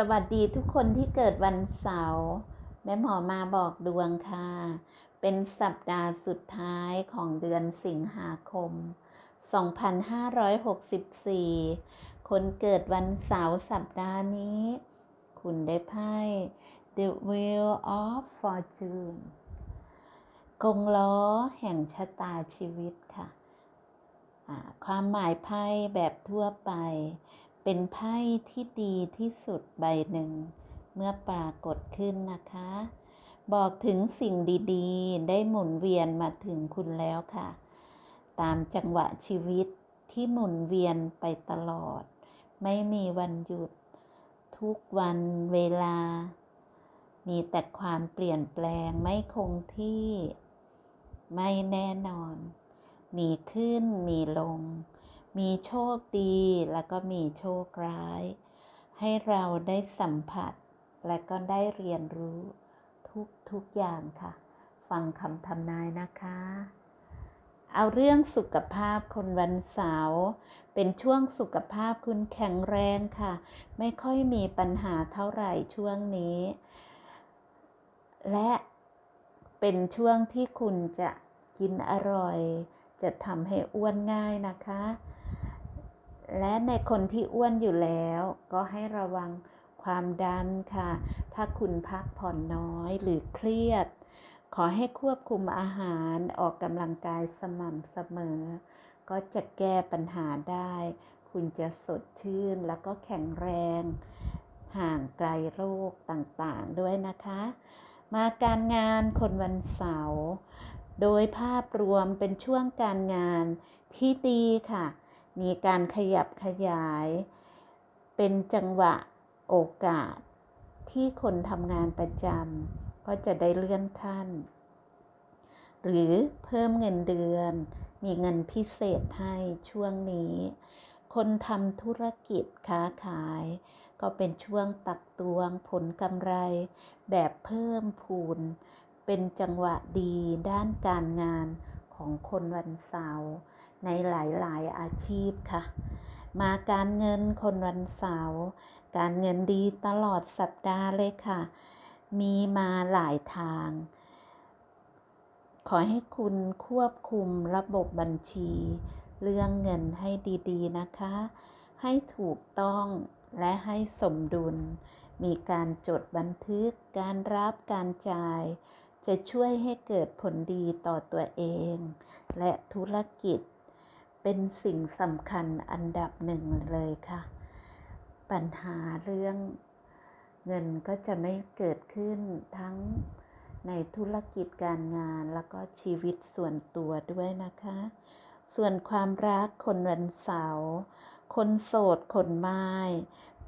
สวัสดีทุกคนที่เกิดวันเสาร์แม่หมอมาบอกดวงค่ะ เป็นสัปดาห์สุดท้ายของเดือนสิงหาคม 2564 คนเกิดวันเสาร์สัปดาห์นี้ คุณได้ไพ่ The Wheel of Fortune กงล้อแห่งชะตาชีวิตค่ะ ความหมายไพ่แบบทั่วไป เป็นไพ่ที่ดีที่สุดใบหนึ่ง เมื่อปรากฏขึ้นนะคะ บอกถึงสิ่งดีๆ ได้หมุนเวียนมาถึงคุณแล้วค่ะ ตามจังหวะชีวิตที่หมุนเวียนไปตลอด ไม่มีวันหยุด ทุกวันเวลา มีแต่ความเปลี่ยนแปลงไม่คงที่ ไม่แน่นอน มีขึ้นมีลง มีโชคดีแล้วก็มีโชคร้าย ให้เราได้สัมผัส และก็ได้เรียนรู้ทุกทุกอย่างค่ะ ฟังคำทำนายนะคะ เอาเรื่องสุขภาพคนวันเสาร์เป็นช่วงสุขภาพคุณแข็งแรงค่ะ ไม่ค่อยมีปัญหาเท่าไหร่ช่วงนี้ และเป็นช่วงที่คุณจะกินอร่อย จะทำให้อ้วนง่ายนะคะ และในคนที่อ้วนอยู่แล้ว ก็ให้ระวังความดันค่ะ ถ้าคุณพักผ่อนน้อยหรือเครียด ขอให้ควบคุมอาหารออกกำลังกายสม่ำเสมอ ก็จะแก้ปัญหาได้ คุณจะสดชื่นแล้วก็แข็งแรง ห่างไกลโรคต่างๆด้วยนะคะ มาการงานคนวันเสาร์ โดยภาพรวมเป็นช่วงการงานที่ดีค่ะ มีการขยับขยาย เป็นจังหวะโอกาสที่คนทำงานประจำก็จะได้เลื่อนขั้น หรือเพิ่มเงินเดือน มีเงินพิเศษให้ช่วงนี้ คนทำธุรกิจค้าขาย ก็เป็นช่วงตักตวงผลกำไร แบบเพิ่มพูน เป็นจังหวะดีด้านการงานของคนวันเสาร์ ในหลายๆอาชีพค่ะ มาการเงินคนวันเสาร์การเงินดีตลอดสัปดาห์เลยค่ะ มีมาหลายทาง ขอให้คุณควบคุมระบบบัญชี เรื่องเงินให้ดีๆนะคะ ให้ถูกต้องและให้สมดุล มีการจดบันทึก การรับการจ่าย จะช่วยให้เกิดผลดีต่อตัวเอง และธุรกิจ เป็นสิ่งสำคัญอันดับหนึ่งเลยค่ะ ปัญหาเรื่องเงินก็จะไม่เกิดขึ้นทั้งในธุรกิจการงานแล้วก็ชีวิตส่วนตัวด้วยนะคะ ส่วนความรักคนวันเสาร์คนโสดคนไม้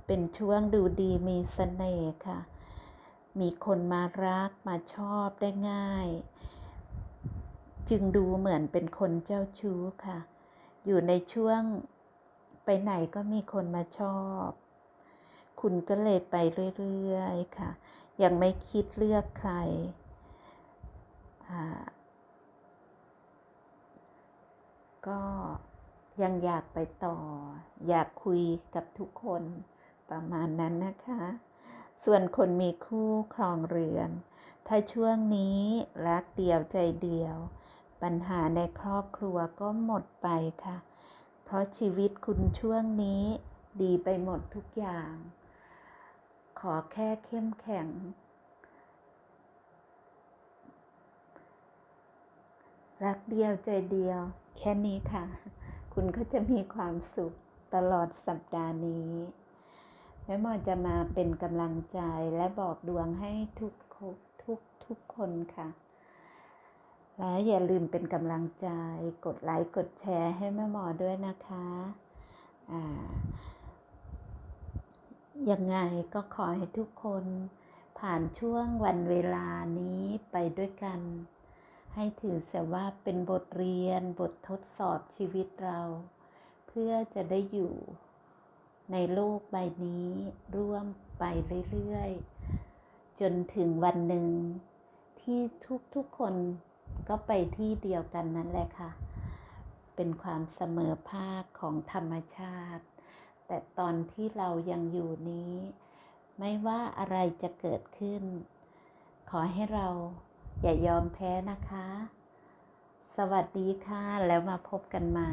เป็นช่วงดูดีมีเสน่ห์ค่ะ มีคนมารักมาชอบได้ง่าย จึงดูเหมือนเป็นคนเจ้าชู้ค่ะ อยู่ในช่วงไปไหนก็มีคนมาชอบ คุณก็เลยไปเรื่อยๆค่ะ ยังไม่คิดเลือกใคร ก็ยังอยากไปต่อ อยากคุยกับทุกคนประมาณนั้นนะคะ ส่วนคนมีคู่ครองเรือน ถ้าช่วงนี้รักเดียวใจเดียว ปัญหาในครอบครัวก็หมดไปค่ะ เพราะชีวิตคุณช่วงนี้ดีไปหมดทุกอย่าง ขอแค่เข้มแข็ง รักเดียวใจเดียว แค่นี้ค่ะ คุณก็จะมีความสุขตลอดสัปดาห์นี้แม่หมอจะมาเป็นกำลังใจและบอกดวงให้ทุกทุกทุกคนค่ะ และอย่าลืมเป็นกำลังใจ กดไลค์กดแชร์ให้แม่หมอด้วยนะคะอ่ายังไงก็ขอให้ทุกคนผ่านช่วงวันเวลานี้ไปด้วยกัน ให้ถือเสียว่าเป็นบทเรียนบททดสอบชีวิตเรา เพื่อจะได้อยู่ในโลกใบนี้ร่วมไปเรื่อยๆ จนถึงวันหนึ่งที่ทุกๆคน ก็ไปที่เดียวกันนั่นแหละค่ะ เป็นความเสมอภาคของธรรมชาติ แต่ตอนที่เรายังอยู่นี้ ไม่ว่าอะไรจะเกิดขึ้น ขอให้เราอย่ายอมแพ้นะคะ สวัสดีค่ะ แล้วมาพบกันใหม่